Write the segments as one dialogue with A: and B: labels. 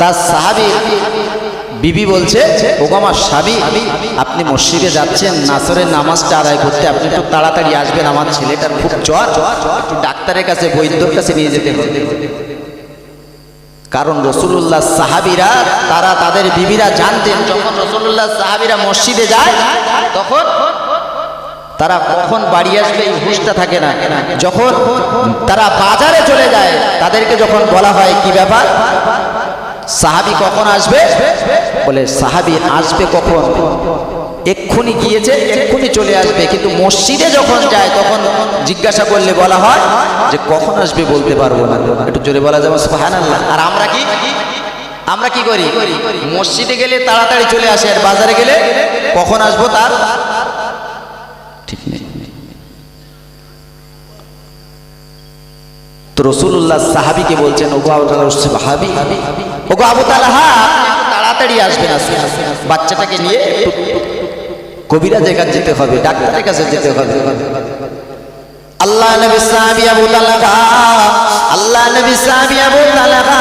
A: তার সাহাবি বিবি বলছে ওগো আমার স্বামী আপনি মসজিদে যাচ্ছেন, নাসরের নামাজটা আদায় করতে আপনি একটু তাড়াতাড়ি আসবেন, আমার ছেলেটার খুব জ্বর। একটু ডাক্তারের কাছে বৈদ্যর কাছে নিয়ে যেতে হবে। কারণ রসুল্লাহ সাহাবিরা, তারা তাদের বিবিরা জানতেন, যখন রসুল্লাহ সাহাবিরা মসজিদে যায়, তখন তারা কখন বাড়ি আসবে এই হুঁশটা থাকে না। যখন তারা বাজারে চলে যায়, তাদেরকে যখন বলা হয়, কি ব্যাপার? সাহাবি কখন আসবে? বলে, সাহাবি আসবে কখন? এক্ষুনি গিয়েছে, এক্ষুনি চলে আসবে। কিন্তু মসজিদে যখন যায়, তখন জিজ্ঞাসা করলে বলা হয় যে, কখন আসবে বলতে পারব না? একটু জোরে বলা যাবে হ্যাঁ আর আমরা কি? আমরা কি করি? মসজিদে গেলে তাড়াতাড়ি চলে আসে, আর বাজারে গেলে কখন আসব তার ঠিক নেই তো রসুল্লাহ সাহাবিকে বলছেন, ওগো সাহাবি, ওগো আবু তালাহা, তাড়াতাড়ি আসবেন আসবে বাচ্চাটাকে নিয়ে কবিরাজের কাছে যেতে হবে, ডাক্তারের কাছে যেতে হবে। আল্লাহ নবী সাহাবি আবু তালাহা, আল্লাহ নবী সাহাবি আবু তালাহা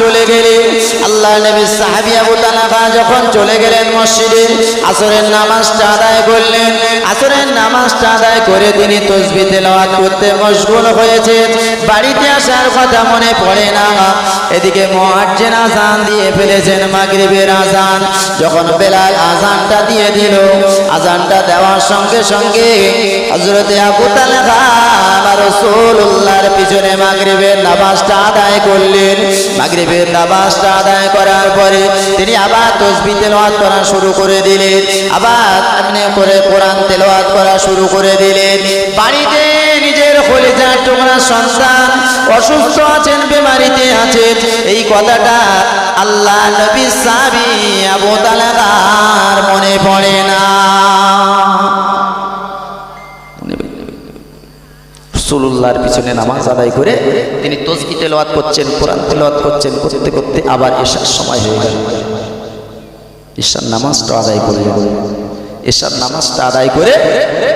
A: চলে গেলেন আল্লাহ নবী সাহাবি আবু তালাহা যখন চলে গেলেন মসজিদে, আসরের নামাজটা আদায় করলেন। আসরের নামাজটা আদায় করে তিনি তসবি তেলাওয়াত করতে মশগুল হয়েছেন বাড়িতে আসার কথা মনে পড়ে না। এদিকে মুয়াজ্জিন আজান দিয়ে ফেলেছেন মাগরিবের আজান। যখন বেলাল আজানটা দিয়ে দিল, আজানটা দেওয়ার সঙ্গে সঙ্গে হযরতে আবু তালহা রাসূলুল্লাহর পিছনে মাগরিবের নামাজটা আদায় করলেন। মাগরিবের নামাজটা আদায় করার পরে তিনি আবার তসবি তেলাওয়াত করা শুরু করে দিলেন। আবার এমনি করে কোরআন তেলাওয়াত করা শুরু করে দিলেন। বাড়িতে নিজের কলিজার টুকরা সন্তান অসুস্থ আছেন, বেমারিতে আছেন, এই কথাটা আল্লাহ নবী সাবি আবু তালাকার মনে পড়ে না। রসুল্লাহর পিছনে নামাজ আদায় করে তিনি তসবি তেলাওয়াত করছেন, কোরআন তেলাওয়াত করছেন, করতে করতে আবার এসার সময় হয়ে গেল। ঈশার নামাজটা আদায় করলেন। এসার নামাজটা আদায় করে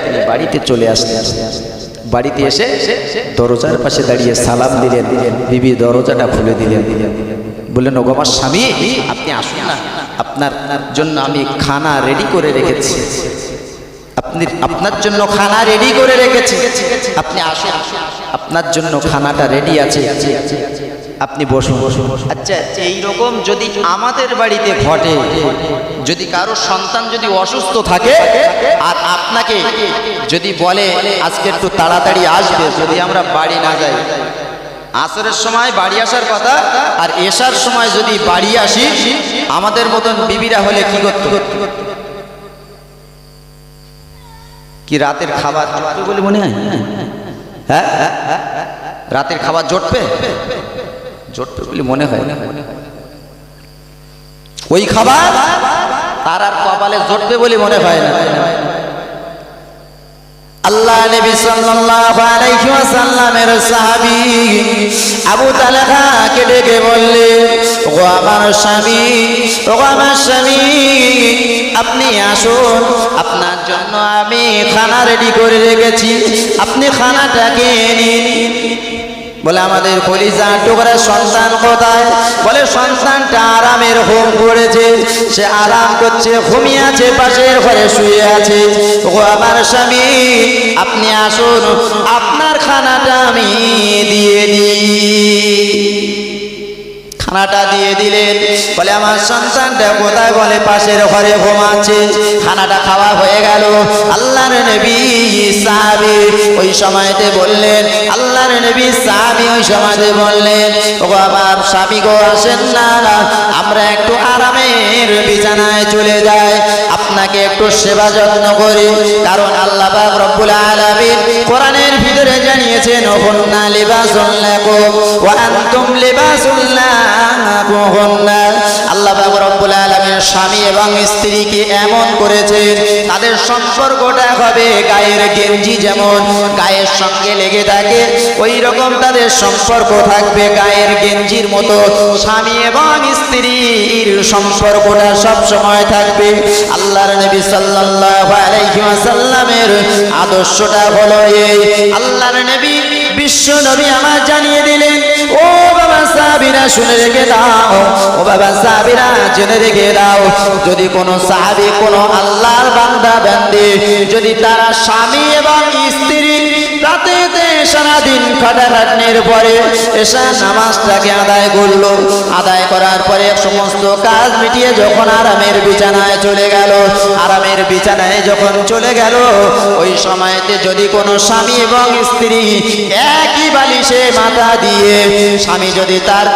A: তিনি বাড়িতে চলে আসলেন। বাড়িতে এসে দরজার পাশে দাঁড়িয়ে সালাম দিলেন। বিবি, দরজাটা খুলে দিলেন। বললেন, ওগো আমার স্বামী, আপনি আসুন না। আপনার জন্য আমি খানা রেডি করে রেখেছি। আপনি আপনার জন্য খানা রেডি করে রেখেছি। আপনি আসুন। আপনার জন্য খানাটা রেডি আছে। আপনি বসুন। আচ্ছা এই রকম যদি আমাদের বাড়িতে ঘটে, যদি কারও সন্তান যদি অসুস্থ থাকে, আর আপনাকে যদি বলে, আজকে একটু তাড়াতাড়ি আসবে, যদি আমরা বাড়ি না যাই। আসরের সময় বাড়ি আসার কথা, আর এসার সময় যদি বাড়ি আসি, আমাদের মতন বিবিরা হলে কি করতে? কি রাতের খাবার জুটবে বলে মনে হয়? হ্যাঁ? রাতের খাবার জটবে? জটবে বলে মনে হয়। ওই খাবার তার আর কপালে জটবে বলে মনে হয় না। আল্লাহ নবী সাল্লাল্লাহু আলাইহি ওয়াসাল্লামের সাহাবী আবু তালহা কে ডেকে বললেন ও আমার স্বামী, ও আমার স্বামী, আপনি আসুন, আপনার জন্য আমি খানা রেডি করে রেখেছি। আপনি খানাটাকে নিন। বলে আমাদের কলিজা টুকরা সন্তান কোথায়? বলে সন্তানটা আরামের ঘুম করেছে। সে আরাম করছে ঘুমিয়ে আছে পাশের ঘরে শুয়ে আছে। ও আমার স্বামী, আপনি আসুন, আপনার খানাটা আমি দিয়ে দিই। খানাটা দিয়ে দিলেন। বলে, আমার সন্তানটা কোথায়? বলে, পাশের ঘরে ঘুমাচ্ছে। খানাটা খাওয়া হয়ে গেল। আল্লাহর নবী সাহাবি ওই সময়তে বললেন, আল্লাহর নবী সাহাবি ওই সময়তে বললেন ও বাবা স্বামী গো, আসেন না, আমরা একটু আরামের বিছানায় চলে যায়। আপনাকে একটু সেবা যত্ন করি, কারণ আল্লাহ পাক রব্বুল আলামিন কোরআনের ভিতরে জানিয়েছেন হুন্না লিবাসুল লাকুম ওয়া আনতুম লিবাসুল লাকুহুন্না। আল্লাহ পাক রব্বুল আলামিন স্বামী এবং স্ত্রীকে এমন করেছেন তাদের সম্পর্কটা হবে গায়ের গেঞ্জি যেমন, গায়ের সঙ্গে লেগে থাকে ওই রকম তাদের সম্পর্ক থাকবে গায়ের গেঞ্জির মতো। স্বামী এবং স্ত্রীর সম্পর্কটা সব সময় থাকবে। আল্লাহর নবী ওয়াসাল্লামের আদর্শটা হলো এই। আল্লাহর নবী, বিশ্ব নবী আমার জানিয়ে দিলেন ও শুনে রেখে দাও। ও বাবা সাহাবিরা জেনে রেখে দাও। যদি কোনো সাহাবি কোনো আল্লাহর বান্দা, বান্দি, যদি তারা স্বামী এবং স্ত্রী সারাদিন খাটাখাটনির পরে এসা নামাজটাকে আদায় করল। আদায় করার পরে সমস্ত কাজ মিটিয়ে যখন আরামের বিছানায় চলে গেল, আরামের বিছানায় যখন চলে গেল, ওই সময়তে যদি কোনো স্বামী এবং স্ত্রী একই বালিশে মাথা দিয়ে স্বামী যদি তার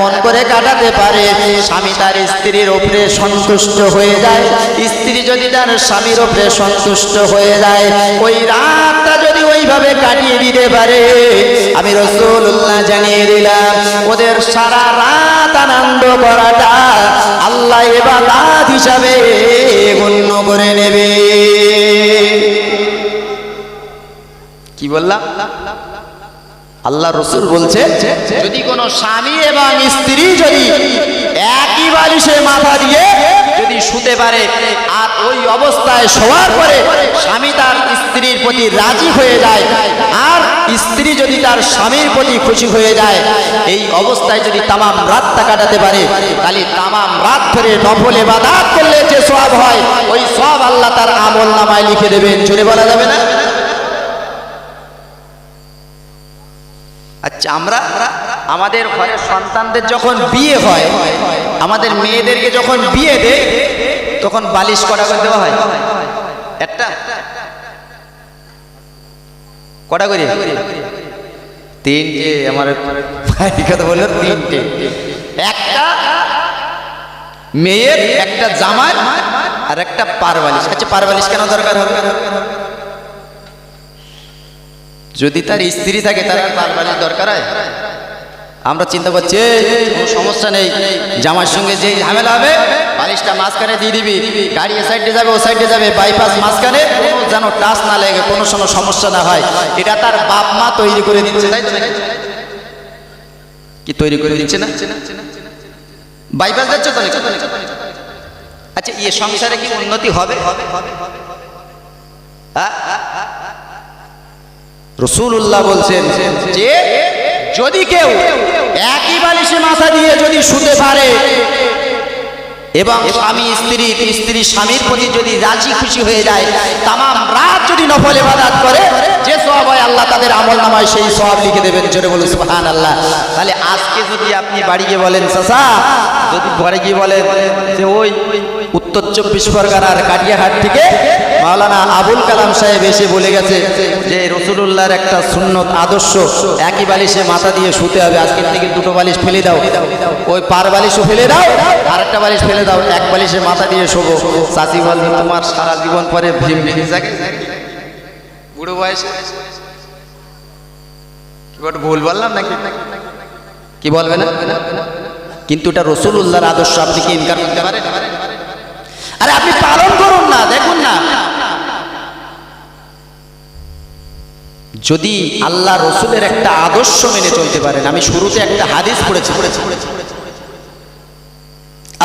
A: মন করে কাটাতে পারে, স্বামী তার স্ত্রীর ওপরে সন্তুষ্ট হয়ে যায়। স্ত্রী যদি তার স্বামীর ওপরে সন্তুষ্ট হয়ে যায়, ওই রাতটা ওইভাবে কাটিয়ে দিতে পারে। আমি রসুল্লাহ জানিয়ে দিলাম, ওদের সারা রাত আনন্দ করাটা আল্লাহ এবার হিসাবে গণ্য করে নেবে। কি বললাম? আল্লাহ রসুল বলছে, যদি কোনো স্বামী এবং স্ত্রী যদি একই বালিশে মাথা দিয়ে যদি শুতে পারে, আর ওই অবস্থায় শোয়ার পরে স্বামী তার স্ত্রীর প্রতি রাজি হয়ে যায়, আর স্ত্রী যদি তার স্বামীর প্রতি খুশি হয়ে যায়, এই অবস্থায় যদি তামাম রাতটা কাটাতে পারে, তাহলে তামাম রাত ধরে নফলে বাদাত করলে যে সব হয়, ওই সব আল্লাহ তার আমল নামায় লিখে দেবেন। চলে বলা যাবে না? আচ্ছা আমরা, আমাদের ঘরের সন্তানদের যখন বিয়ে হয় আমাদের মেয়েদেরকে যখন বিয়ে দেয়, তখন বালিশ কটা করে দেওয়া হয়? একটা? কটা করে? তিনটে, আমার কথা বলল, তিনটে। একটা মেয়ের, একটা জামার, আর একটা পার বালিশ। আচ্ছা পার বালিশ কেন দরকার হবে? যদি তার স্ত্রী থাকে, তার আর বালিশ দরকার হয়? আমরা চিন্তা করছি, কোনো সমস্যা নেই। জামার সঙ্গে যেই ঝামেলা হবে, বালিশটা মাঝখানে দিয়ে দিবি। গাড়ি এ সাইডে যাবে, ও সাইডে যাবে। বাইপাস মাঝখানে যেন টাচ না লাগে, কোনো সময় সমস্যা না হয়। এটা তার বাপ মা তৈরি করে দিচ্ছে, তাই কি তৈরি করে দিচ্ছে না? বাইপাস যাচ্ছে তো আচ্ছা এ সংসারে কি উন্নতি হবে? হ্যাঁ? রসুল্লাহ বলছেন যে যদি কেউ একই বালিশে মাথা দিয়ে যদি শুতে পারে এবং স্বামী, স্ত্রী স্ত্রী, স্বামীর প্রতি যদি রাজি খুশি হয়ে যায়, তামাম রাত যদি নফল ইবাদত করে, যে সব হয় আল্লাহ তাদের আমল নামায় সেই সব লিখে দেবেন। জোরে বলে সুবহান আল্লাহ তাহলে আজকে যদি আপনি বাড়ি গিয়ে বলেন, চাচা, যদি বাড়ি গিয়ে বলেন যে, ওই উত্তর চব্বিশ পরগনার কাটিয়াহাট থেকে মাওলানা আবুল কালাম সাহেব এসে বলে গেছে যে, রসুলুল্লাহর একটা সুন্নত আদর্শ, একই বালিশে মাথা দিয়ে শুতে হবে। আজকের থেকে দুটো বালিশ ফেলে দাও। ওই পার বালিশও ফেলে দাও, আর একটা বালিশ ফেলে দাও। এক বালিশে মাথা দিয়ে শোবো। চাষি বল তোমার সারা জীবন পরে ভীম ভেঙে থাকে বুড়ো বয়সে? ভুল বললাম নাকি? কি বলবে না? কিন্তু এটা রসুলুল্লাহর আদর্শ, আপনি কি ইনকার করতে পারেন? আরে আপনি পালন করুন না, দেখুন না। যদি আল্লাহ রসুলের একটা আদর্শ মেনে চলতে পারেন, আমি শুরুতে একটা হাদিস পড়েছি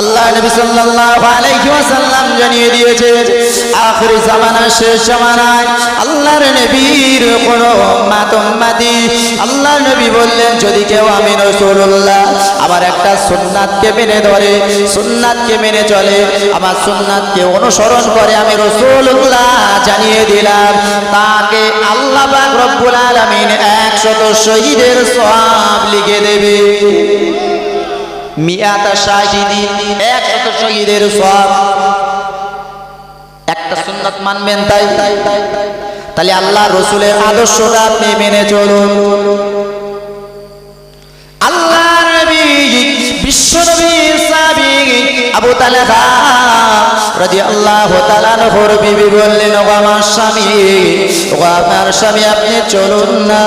A: আল্লাহ নবী সাল্লাল্লাহু আলাইহি জানিয়ে দিয়েছে, আখির জামানা শেষ জামানায় আল্লাহর নবীর কোন উম্মত উম্মতি, আল্লাহর নবী বললেন, যদি কেউ আমি রাসূলুল্লাহ, আমার একটা সুন্নাতকে মেনে ধরে, সুন্নাতকে মেনে চলে, আমার সুন্নাতকে অনুসরণ করে আমি রাসূলুল্লাহ জানিয়ে দিলাম, তাকে আল্লাহ পাক রব্বুল আলামিন 100 শহীদের সওয়াব লিখে দেবে। মিয়াতা শাহিদি একশত শহীদের সব একটা সুন্নত মানবেন তাই। তাহলে আল্লাহ রসুলের আদর্শটা আপনি মেনে চলুন। আল্লাহ নবী বিশ্ব নবী সাবি আবু তালেহা রাদিয়াল্লাহু তাআলা নহর বিবি বললেন ও আমার স্বামী ও আপনার স্বামী, আপনি চলুন না,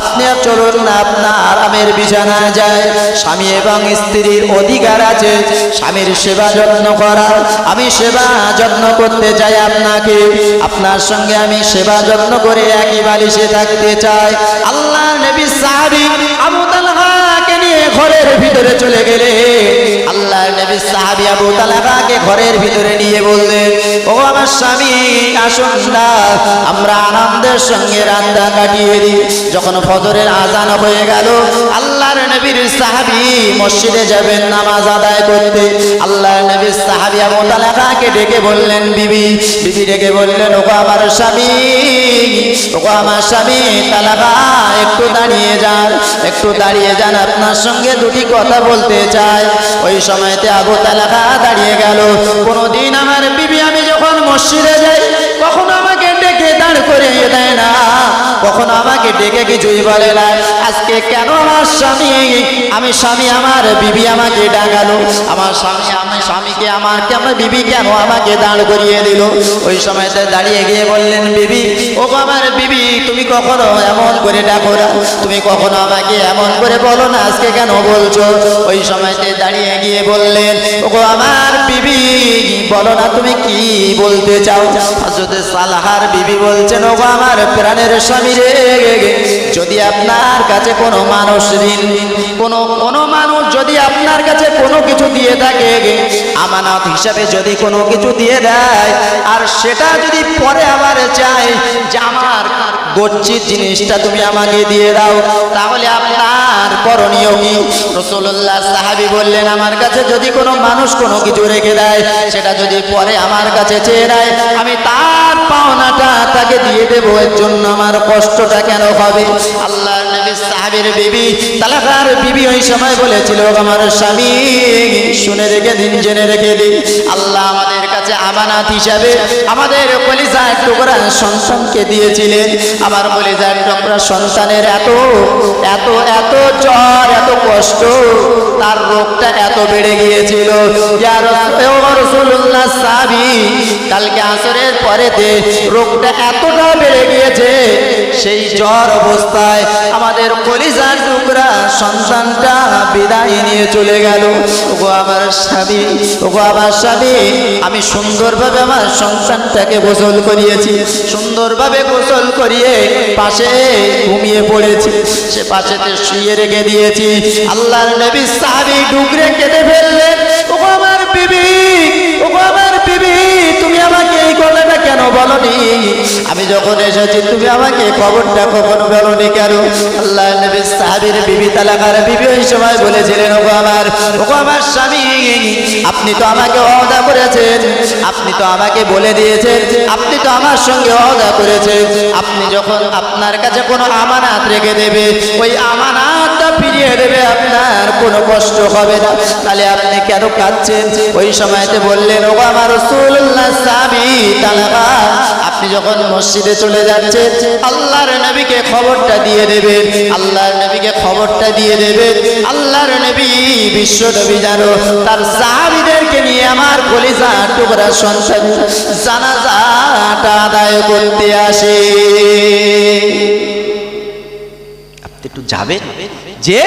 A: আপনি চলুন না, আপনার আরামের বিছানায় যায় স্বামী এবং স্ত্রীর অধিকার আছে, স্বামীর সেবা যত্ন করার। আমি সেবা যত্ন করতে চাই আপনাকে। আপনার সঙ্গে আমি সেবা যত্ন করে একই বালিশে থাকতে চাই। আল্লাহ নবী সাহাবী আবু নিয়ে ঘরের ভিতরে চলে গেলে আল্লাহ নবী সাহাবী আবু তালাবাকে ঘরের ভিতরে নিয়ে বললেন, ও আমার স্বামী, আসুন না। আমরা আনন্দের সঙ্গে রান্না কাটিয়ে দিই। যখন ফজরের আজান হয়ে গেল আল্লাহর নবীর সাহাবি মসজিদে যাবেন, নামাজ আদায় করতে। আল্লাহর নবীর সাহাবি আবু তালাকাকে ডেকে বললেন, বিবি বিবি ডেকে বললেন, ওগো আমার স্বামী, ওগো আমার স্বামী তালাকা একটু দাঁড়িয়ে যান, একটু দাঁড়িয়ে যান, আপনার সঙ্গে দুটি কথা বলতে চাই। ওই সময়তে আবু তালাকা দাঁড়িয়ে গেল। কোনোদিন আমার বিবি, আমি যখন মসজিদে যাই, কখনো আমাকে ডেকে দাঁড় করিয়ে দেয় না। কখনো আমাকে ডেকে কিছুই বলে না। আজকে কেন আমার স্বামী? আমি স্বামী, আমার বিবি আমাকে ডাকালো। আমার স্বামী আমি স্বামীকে আমার কেন বিবি কেন আমাকে দাঁড় করিয়ে দিল? ওই সময়তে দাঁড়িয়ে গিয়ে বললেন, বিবি ও আমার বিবি, তুমি কখনো এমন করে ডাকো না। তুমি কখনো আমাকে এমন করে বলো না, আজকে কেন বলছো? ওই সময়তে দাঁড়িয়ে গিয়ে বললেন ও আমার বিবি, বলো না তুমি কি বলতে চাও? হযরত সালাহার বিবি বলছেন ও আমার প্রাণের স্বামী যদি আপনার কাছে কোনো মানুষ ঋণ, কোনো কোনো মানুষ যদি আপনার কাছে কোনো কিছু দিয়ে থাকে, আমানত হিসাবে যদি কোনো কিছু দিয়ে দেয়, আর সেটা যদি পরে আবার চায় যে আমার গচ্ছিত জিনিসটা তুমি আমাকে দিয়ে দাও, তাহলে আপনার করণীয় কি? রসুল্লাহ সাহাবি বললেন, আমার কাছে যদি কোনো মানুষ কোনো কিছু রেখে দেয়, সেটা যদি পরে আমার কাছে চেয়ে দেয় আমি তার পাওনাটা তাকে দিয়ে দেবো, এর জন্য আমার কষ্টটা কেন হবে? আল্লাহ নবী সাহাবের বিবি, তালাকার বিবি ওই সময় বলেছিল, আমার স্বামী, শুনে রেখে দিন, জেনে রেখে দিন। আল্লাহ আমাদের কাছে আমানাত হিসাবে আমাদের কলিজার টুকরা সন্তানকে দিয়েছিলেন। আমার কলিজার টুকরা সন্তানের এত এত এত জ্বর, এত কষ্ট, তার রোগটা এত বেড়ে গিয়েছিল। কালকে আসরের পরেতে রোগটা এতটা বেড়ে গিয়েছে, সেই জ্বর অবস্থায় আমাদের কলিজার টুকরা সন্তানটা বিদায় নিয়ে চলে গেল। ওগো আমার স্বামী, ওগো আমার স্বামী, আমি সুন্দরভাবে আমার সন্তানটাকে গোসল করিয়েছি। সুন্দরভাবে গোসল করিয়ে পাশে ঘুমিয়ে পড়েছি। সে পাশেতে শুয়ে রেখে দিয়েছি। আল্লাহর নবী সাহাবি ডুগরে কেটে ফেললেন ও আমার বিবি ও আমার বলনি। আমি যখন এসেছি, তুমি আমাকে খবরটা কখনো বলনি কেন? আল্লাহ নবী সাহাবীর বিবি তালাকার বিবি ওই সময় বলেছিলেন, ওগো আমার ওগো আমার স্বামী, আপনি তো আমাকে ওয়াদা করেছেন, আপনি তো আমাকে বলে দিয়েছেন, আপনি তো আমার সঙ্গে ওয়াদা করেছেন। আপনি যখন আপনার কাছে কোনো আমানাত রেখে দেবে, ওই আমানাতটা ফিরিয়ে দেবে, আপনার কোনো কষ্ট হবে না। তাহলে আপনি কেন কাঁদছেন? ওই সময়তে বললেন, ওগো আমার রাসূলুল্লাহ সাহাবী তালাকা আপনি যখন মসজিদে চলে যাচ্ছেন, আল্লাহর নবীকে খবরটা দিয়ে দেবেন, আল্লাহর নবীকে খবরটা দিয়ে দেবেন, আল্লাহর নবী বিশ্ব নবী জানো, তার সাহাবীদেরকে নিয়ে আমার কলিজা টুকরা সন্তান জানাজাটা আদায় করতে আসে। আপনি একটু যাবেন? যে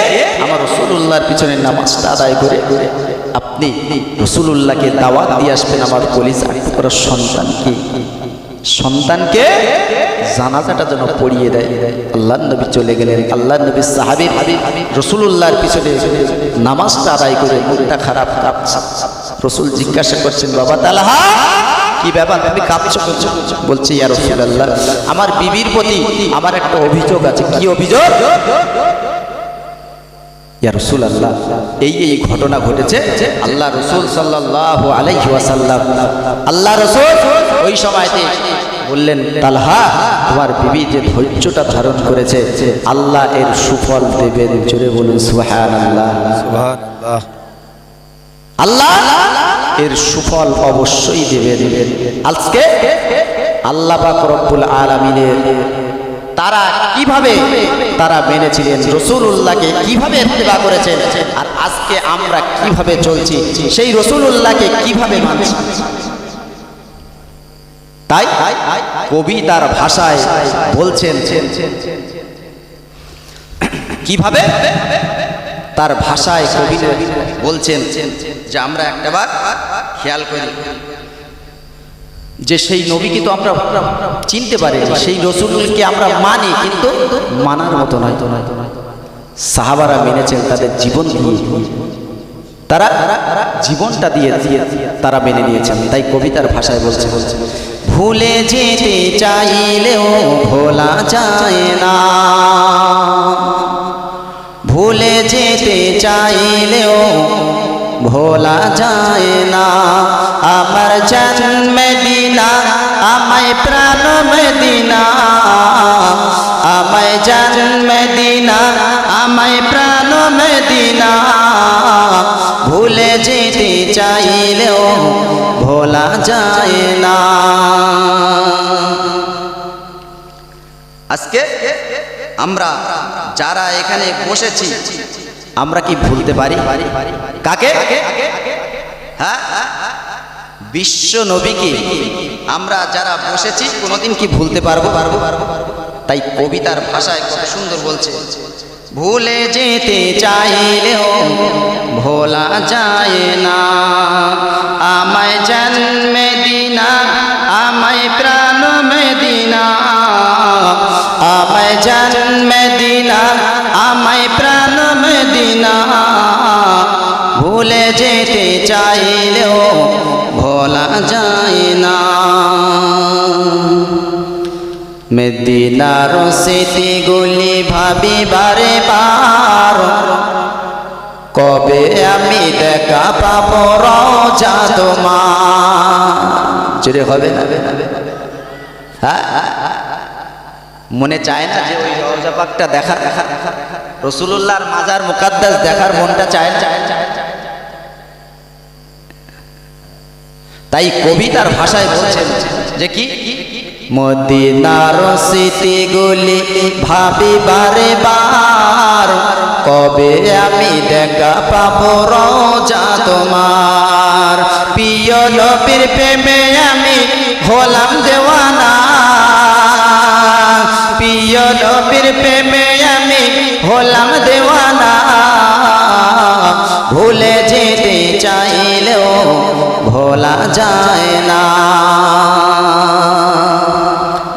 A: আমার রসুল্লাহর পিছনে নামাজটা আদায় করে আপনি রসুল্লাহকে দাওয়াত দিয়ে আসবেন আমার কলিজা সন্তানকে। সন্তানকে জানাজাটা যেন পড়িয়ে দেয়। আল্লাহ নবী চলে গেলেন। আল্লাহ নবী সাহাবির রসুল্লাহর পিছনে নামাজটা আদায় করে মনটা খারাপ রসুল জিজ্ঞাসা করছেন, বাবা তালাহা, কি ব্যাপার? তুমি কাঁপছো করছ বলছে, ইয়া রসুল্লাহ আমার বিবির প্রতি আমার একটা অভিযোগ আছে। কি অভিযোগ? ইয়া রসুল আল্লাহ এই এই ঘটনা ঘটেছে আল্লাহ রসুল সাল্লাহ আলাইহি ওয়াসাল্লাম। আল্লাহ রসুল ওই সময়তে বললেন তালহা তোমার বিবি যে ধৈর্যটা ধারণ করেছে আল্লাহ এর সুফল দেবেন জোরে বলুন সুহান আল্লাহ আল্লাহ এর সুফল অবশ্যই দেবে দেবেন আজকে আল্লাহ পাক রব্বুল আলামিনের তারা কীভাবে তারা মেনেছিলেন? রসুল্লাহকে কীভাবে সেবা করেছেন? আর আজকে আমরা কীভাবে চলছি? সেই রসুল্লাহকে কীভাবে মানছি? তাই কবি তার ভাষায় বলছেন, কীভাবে? তার ভাষায় কবি বলছেন যে আমরা একটাবার খেয়াল করি। যে সেই নবীকে তো আমরা চিনতে পারি সেই রসুলকে আমরা মানি, কিন্তু মানার মতো নয়। তো নয় সাহাবারা মেনেছেন তাদের জীবন তারা জীবনটা দিয়ে দিয়ে, তারা মেনে নিয়েছেন। তাই কবিতার ভাষায় বলছে, ভুলে যেতে চাইলেও ভোলা যায় না। ভুলে যেতে চাইলেও ভোলা যায় না। আমার জন্মে দিনা আমায় প্রাণ মেদিনা। আমায় জন্মে দিনা আমায় প্রাণ মেদিনা। ভুলে যেতে চাইলেও ভোলা যায় না। আজকে আমরা যারা এখানে বসেছি, আমরা কি ভুলতে পারি? কাকে? হ্যাঁ? বিশ্ব নবীকে আমরা যারা বসেছি, কোনোদিন কি ভুলতে পারব? পারব পারব তাই কবিতার ভাষায় কত সুন্দর বলছে, ভুলে যেতে চাইলেও ভোলা যায় না। আমায় জন্মে দিনা, আমায় প্রাণ মেদিনা আমায় জন্মে দিনা, আমায় প্রাণ মেদিনা ভুলে যেতে চাইলেও যায় না। মেদিনার স্মৃতিগুলি ভাবি বারে বার কবে আমি দেখা পাব রওজা তোমার? জুড়ে হবে না? হ্যাঁ? মনে চায় না যে ওই রওজা পাকটা দেখা দেখা রসুল্লাহর মাজার মুকাদ্দাস দেখার মনটা চায় না? তাই কবিতার ভাষায় বলছেন যে কি? মদিনার স্মৃতিগুলি ভাবি বারে বার, কবে আমি দেখা পাব রোজা তোমার? প্রিয় নবীর প্রেমে আমি হলাম দেওয়ানা। প্রিয় নবীর প্রেমে আমি হলাম দেওয়ানা। ভুলে যেতে চাইলেও ভোলা যায় না।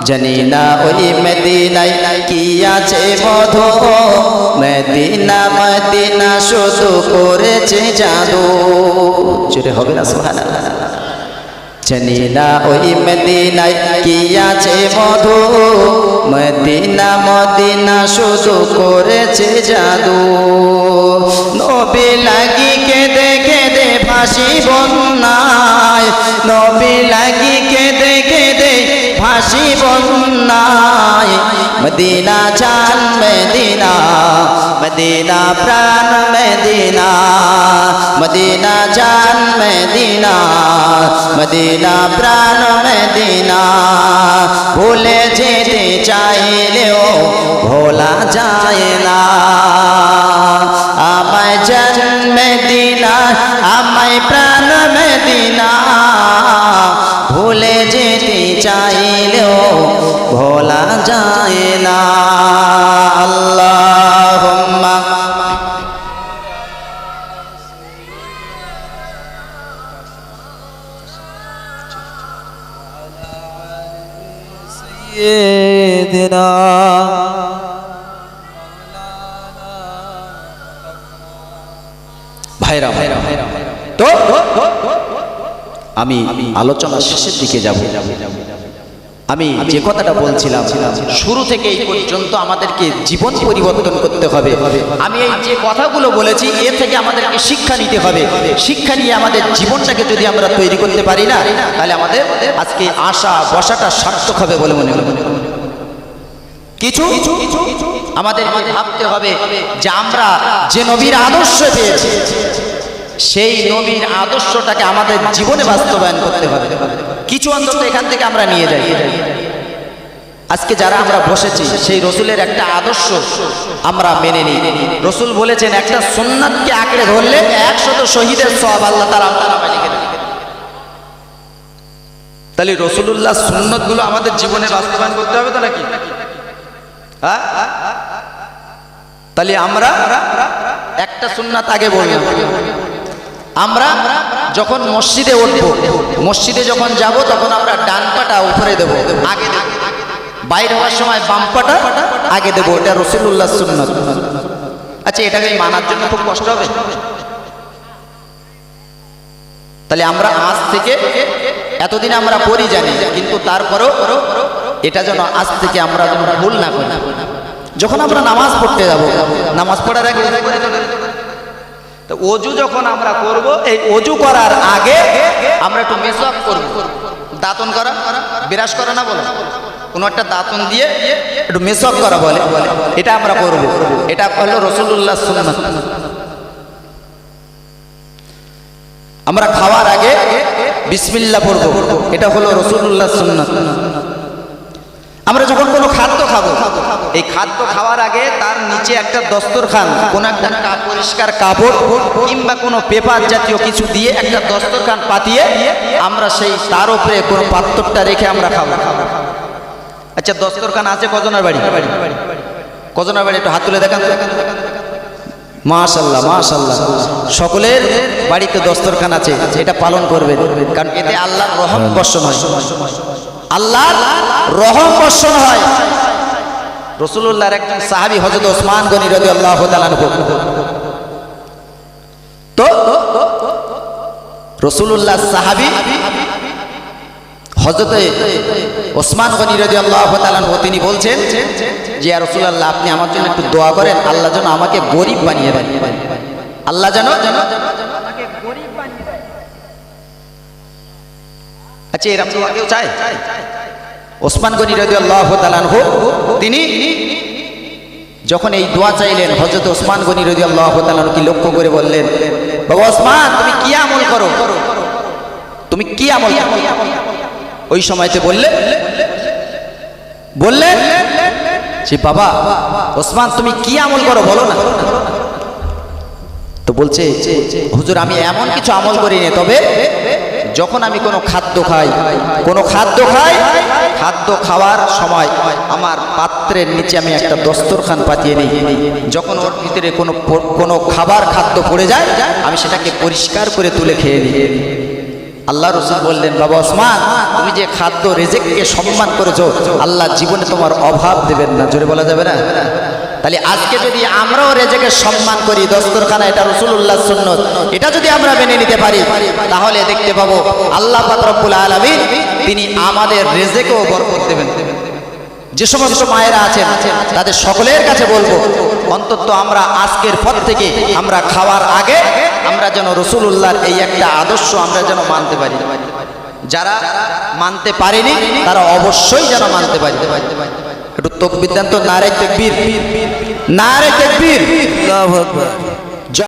A: জানি না ওই মেদিনাই কি আছে মধু মেদিনা, মদিনা শুধু করেছে জাদু। চুরে হবে না সোহানা জানি না ওই মদিনায় কি আছে মধু? মদিনা মদিনা শুধু করেছে জাদু। নবী লাগি কেঁদে কেঁদে ফাঁসি বন্যায়। নবী লাগি কেঁদে কেঁদে ফাঁসি বন্যায়। মদিনা চান মদিনা মদিনা প্রাণ মদিনা মদিনা জান মদিনা। মদিনা প্রাণ মদিনা ভুলে যেতে চাইলেও ভোলা যায় না আমায় জন্মে দিনা আমায় প্রাণ মদিনা ভুলে যেতে চাইলেও ভোলা যায় না
B: देना
A: ভাইরা ভাইরা তো আমি আলোচনা শেষের দিকে যাব। আমি যে কথাটা বলছিলাম, শুরু থেকে এই পর্যন্ত আমাদেরকে জীবন পরিবর্তন করতে হবে। আমি এই যে কথাগুলো বলেছি এর থেকে আমাদেরকে শিক্ষা নিতে হবে। শিক্ষা নিয়ে আমাদের জীবনটাকে যদি আমরা তৈরি করতে পারি না, তাহলে আমাদের আজকে আশা বসাটা সার্থক হবে বলে মনে হয় কিছু আমাদের ভাবতে হবে যে আমরা যে নবীর আদর্শ পেয়েছি, সেই নবীর আদর্শটাকে আমাদের জীবনে বাস্তবায়ন করতে হবে। কিছু অন্তত এখান থেকে আমরা নিয়ে যাই। আজকে যারা আমরা বসেছি, সেই রসুলের একটা আদর্শ আমরা মেনে নিই। রসুল বলেছেন, একটা সুন্নাতকে আঁকড়ে ধরলে একশত শহীদের সব আল্লাহ তারা তাহলে রসুল্লাহ সুন্নতগুলো আমাদের জীবনে বাস্তবায়ন করতে হবে তো নাকি? হ্যাঁ? তাহলে আমরা একটা সুন্নাত আগে বলব। আমরা যখন মসজিদে উঠব, মসজিদে যখন যাব, তখন আমরা ডান পাটা উপরে দেব, আগে বাইরে হওয়ার সময় বাম পাটা আগে দেবো, এটা রসুল্লাহ সুন্নত। আচ্ছা এটাকে মানার জন্য খুব কষ্ট হবে। তাহলে আমরা আজ থেকে এতদিন আমরা পড়ি জানি, কিন্তু তারপরেও এটা যেন আজ থেকে আমরা ভুল না করি। যখন আমরা নামাজ পড়তে যাব, নামাজ পড়ার আগে তো অজু যখন আমরা করব, এই অজু করার আগে আমরা একটু মেসওয়াক করব। দাঁতন করা বিরাস করা না বলো? কোনো একটা দাঁতন দিয়ে একটু মেসওয়াক করা বলে। এটা আমরা করব। এটা হলো রসুল্লাহ আমরা খাওয়ার আগে বিসমিল্লাহ পড়ব। এটা হলো রসুল্লাহ সুন্নাত। আমরা যখন কোনো খাদ্য খাব, এই খাদ্য খাওয়ার আগে তার নিচে একটা দস্তরখান, কোন একটা পরিষ্কার কাপড় কিংবা কোনো পেপার জাতীয় কিছু দিয়ে একটা দস্তরখান পাতিয়ে আমরা সেই তার উপরে কোনো পাত্রটা রেখে আমরা খাব। আচ্ছা দস্তরখান আছে কজনের বাড়ি? কজনের বাড়ি একটু হাত তুলে দেখান মাশাল্লাহ মাশাল্লাহ সকলের বাড়িতে দস্তরখান আছে, এটা পালন করবেন, কারণ এতে আল্লাহর রহম বর্ষণ হয়। আল্লাহর রহম বর্ষণ হয়। রসুল্লাহর একজন সাহাবি হজরত ওসমান গনি রদি আল্লাহ তো রসুল্লাহ সাহাবি হজরত ওসমান গনি রদি আল্লাহ তিনি বলছেন যে রসুল্লাহ আপনি আমার জন্য একটু দোয়া করেন, আল্লাহ যেন আমাকে গরিব বানিয়ে দেন। আল্লাহ যেন আচ্ছা চায়? ওসমান গনি রদি আল্লাহ তিনি যখন এই দোয়া চাইলেন হজরত ওসমান গনি রদি আল্লাহ কি লক্ষ্য করে বললেন, বাবা ওসমান, তুমি কি আমল করো? তুমি কি আমল? ওই সময়তে বললে বললেন যে, বাবা, ওসমান, তুমি কি আমল করো বলো না? তো বলছে, হুজুর, আমি এমন কিছু আমল করিনি, তবে যখন আমি কোনো খাদ্য খাই, কোনো খাদ্য খাই, খাদ্য খাওয়ার সময় আমার পাত্রের নিচে আমি একটা দস্তরখান পাতিয়ে নিই। যখন ওর ভিতরে কোনো কোনো খাবার খাদ্য পড়ে যায়, আমি সেটাকে পরিষ্কার করে তুলে খেয়ে নিই। আল্লাহ রসুল বললেন, বাবা ওসমান, তুমি যে খাদ্য রেজেককে সম্মান করেছ, আল্লাহ জীবনে তোমার অভাব দেবেন না। জোরে বলা যাবে না? তাহলে আজকে যদি আমরাও রেজেকে সম্মান করি, দস্তরখানা এটা রসুল্লাহ সুন্নত। এটা যদি আমরা মেনে নিতে পারি, তাহলে দেখতে পাবো আল্লাহ পাক রব্বুল আলামিন তিনি আমাদের রেজেকেও বরকত দেবেন। যে সমস্ত মায়েরা আছেন, তাদের সকলের কাছে বলব, অন্তত আমরা আজকের পর থেকে আমরা খাওয়ার আগে আমরা যেন রসুল্লাহর এই একটা আদর্শ আমরা যেন মানতে পারি। যারা মানতে পারেনি, তারা অবশ্যই যেন মানতে পারি। একটু তকবির দেন তো নারে তকবির। নারে তকবির।
B: আল্লাহু আকবার।